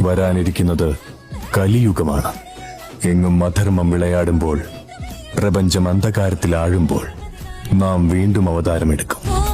വരാനിരിക്കുന്നത് കലിയുഗമാണ്. എങ്ങും അധർമ്മം വിളയാടുമ്പോൾ പ്രപഞ്ചം അന്ധകാരത്തിലാഴുമ്പോൾ നാം വീണ്ടും അവതാരമെടുക്കും.